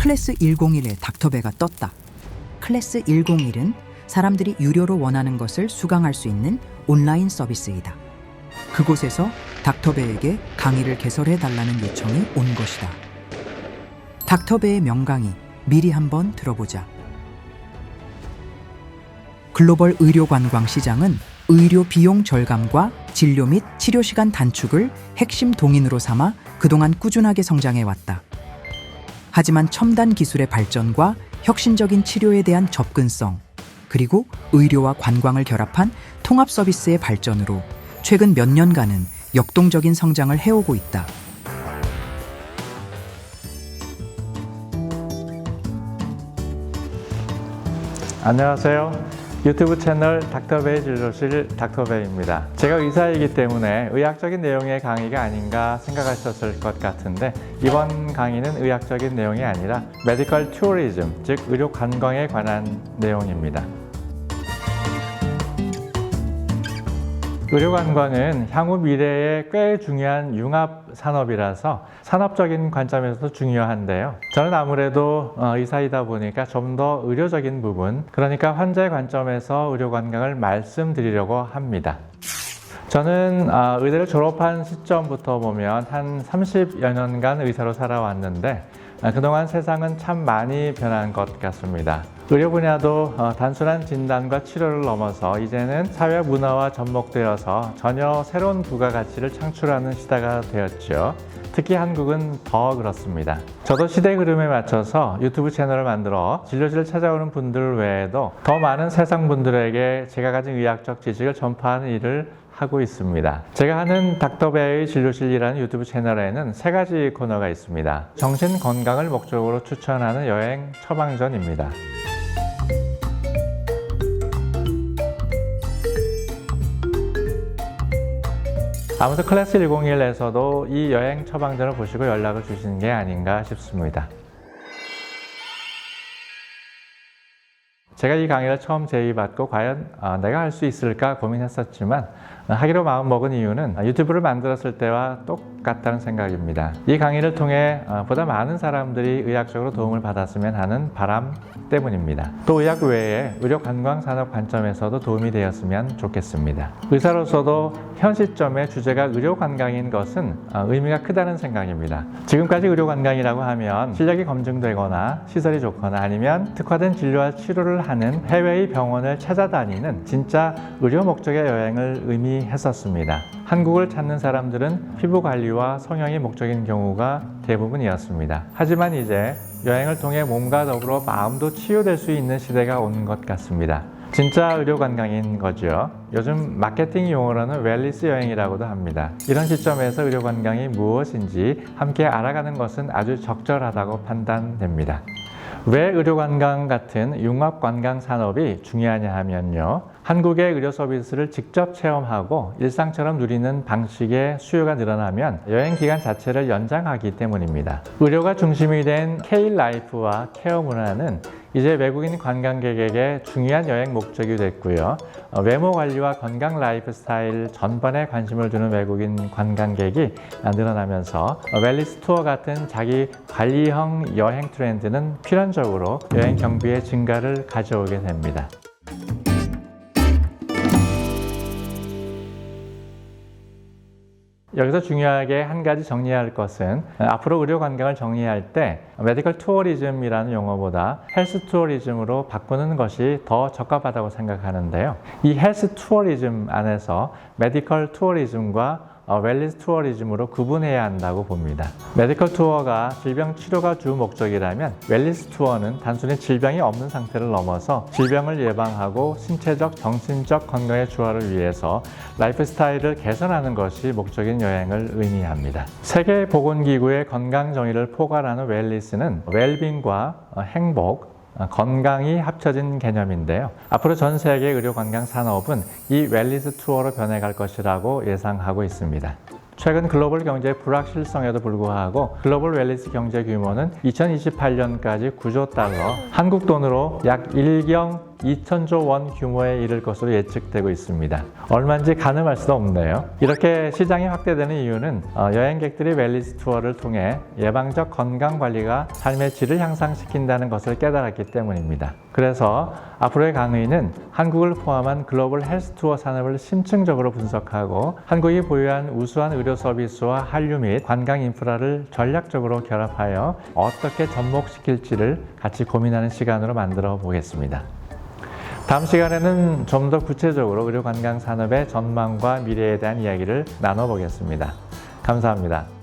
클래스 101의 닥터베가 떴다. 클래스 101은 사람들이 유료로 원하는 것을 수강할 수 있는 온라인 서비스이다. 그곳에서 닥터베에게 강의를 개설해 달라는 요청이 온 것이다. 닥터베의 명강의 미리 한번 들어보자. 글로벌 의료 관광 시장은 의료 비용 절감과 진료 및 치료 시간 단축을 핵심 동인으로 삼아 그동안 꾸준하게 성장해 왔다. 하지만 첨단 기술의 발전과 혁신적인 치료에 대한 접근성, 그리고 의료와 관광을 결합한 통합 서비스의 발전으로 최근 몇 년간은 역동적인 성장을 해오고 있다. 안녕하세요. 유튜브 채널 닥터베이 진료실 닥터베이입니다. 제가 의사이기 때문에 의학적인 내용의 강의가 아닌가 생각하셨을 것 같은데 이번 강의는 의학적인 내용이 아니라 메디컬 투어리즘, 즉 의료 관광에 관한 내용입니다. 의료관광은 향후 미래에 꽤 중요한 융합 산업이라서 산업적인 관점에서도 중요한데요. 저는 아무래도 어, 의사이다 보니까 좀 더 의료적인 부분, 그러니까 환자의 관점에서 의료관광을 말씀드리려고 합니다. 저는 아, 의대를 졸업한 시점부터 보면 한 30여 년간 의사로 살아왔는데 아, 그동안 세상은 참 많이 변한 것 같습니다. 의료 분야도 어, 단순한 진단과 치료를 넘어서 이제는 사회 문화와 접목되어서 전혀 새로운 부가가치를 창출하는 시대가 되었죠. 특히 한국은 더 그렇습니다. 저도 시대 흐름에 맞춰서 유튜브 채널을 만들어 진료실을 찾아오는 분들 외에도 더 많은 세상 분들에게 제가 가진 의학적 지식을 전파하는 일을 하고 있습니다. 제가 하는 닥터베의 진료실이라는 유튜브 채널에는 세 가지 코너가 있습니다. 정신 건강을 목적으로 추천하는 여행 처방전입니다. 아무튼 클래스 101에서도 이 여행 처방전을 보시고 연락을 주시는 게 아닌가 싶습니다. 제가 이 강의를 처음 제의받고 과연 아, 내가 할 수 있을까 고민했었지만 아, 하기로 마음먹은 이유는 아, 유튜브를 만들었을 때와 똑같다는 생각입니다. 이 강의를 통해 아, 보다 많은 사람들이 의학적으로 도움을 받았으면 하는 바람 때문입니다. 또 의학 외에 의료 관광 산업 관점에서도 도움이 되었으면 좋겠습니다. 의사로서도 현 시점에 주제가 의료 관광인 것은 아, 의미가 크다는 생각입니다. 지금까지 의료 관광이라고 하면 실력이 검증되거나 시설이 좋거나 아니면 특화된 진료와 치료를 하는 해외의 병원을 찾아다니는 진짜 의료 목적의 여행을 의미 했었습니다. 한국을 찾는 사람들은 피부 관리와 성형이 목적인 경우가 대부분이었습니다. 하지만 이제 여행을 통해 몸과 더불어 마음도 치유될 수 있는 시대가 온 것 같습니다. 진짜 의료 관광인 거죠. 요즘 마케팅 용어로는 웰리스 여행이라고도 합니다. 이런 시점에서 의료 관광이 무엇인지 함께 알아가는 것은 아주 적절하다고 판단됩니다. 왜 의료 관광 같은 융합 관광 산업이 중요하냐 하면요. 한국의 의료 서비스를 직접 체험하고 일상처럼 누리는 방식의 수요가 늘어나면 여행 기간 자체를 연장하기 때문입니다. 의료가 중심이 된 K-라이프와 케어 문화는 이제 외국인 관광객에게 중요한 여행 목적이 됐고요. 어, 외모 관리와 건강 라이프 스타일 전반에 관심을 두는 외국인 관광객이 늘어나면서 어, 웰리스 투어 같은 자기 관리형 여행 트렌드는 필연적으로 여행 경비의 증가를 가져오게 됩니다. 여기서 중요하게 한 가지 정리할 것은 앞으로 의료 관광을 정리할 때 메디컬 투어리즘이라는 용어보다 헬스 투어리즘으로 바꾸는 것이 더 적합하다고 생각하는데요. 이 헬스 투어리즘 안에서 메디컬 투어리즘과 어, 웰리스 투어리즘으로 구분해야 한다고 봅니다. 메디컬 투어가 질병 치료가 주 목적이라면 웰리스 투어는 단순히 질병이 없는 상태를 넘어서 질병을 예방하고 신체적, 정신적 건강의 조화를 위해서 라이프 스타일을 개선하는 것이 목적인 여행을 의미합니다. 세계보건기구의 건강 정의를 포괄하는 웰리스는 웰빙과 어, 행복, 어, 건강이 합쳐진 개념인데요. 앞으로 전 세계 의료 관광 산업은 이 웰리스 투어로 변해갈 것이라고 예상하고 있습니다. 최근 글로벌 경제의 불확실성에도 불구하고 글로벌 웰리스 경제 규모는 2028년까지 9조 달러, 한국 돈으로 약 1경 2천조 원 규모에 이를 것으로 예측되고 있습니다. 얼마인지 가늠할 수도 없네요. 이렇게 시장이 확대되는 이유는 어, 여행객들이 웰리스 투어를 통해 예방적 건강 관리가 삶의 질을 향상시킨다는 것을 깨달았기 때문입니다. 그래서 앞으로의 강의는 한국을 포함한 글로벌 헬스 투어 산업을 심층적으로 분석하고 한국이 보유한 우수한 의료 서비스와 한류 및 관광 인프라를 전략적으로 결합하여 어떻게 접목시킬지를 같이 고민하는 시간으로 만들어 보겠습니다. 다음 시간에는 좀 더 구체적으로 의료 관광 산업의 전망과 미래에 대한 이야기를 나눠보겠습니다. 감사합니다.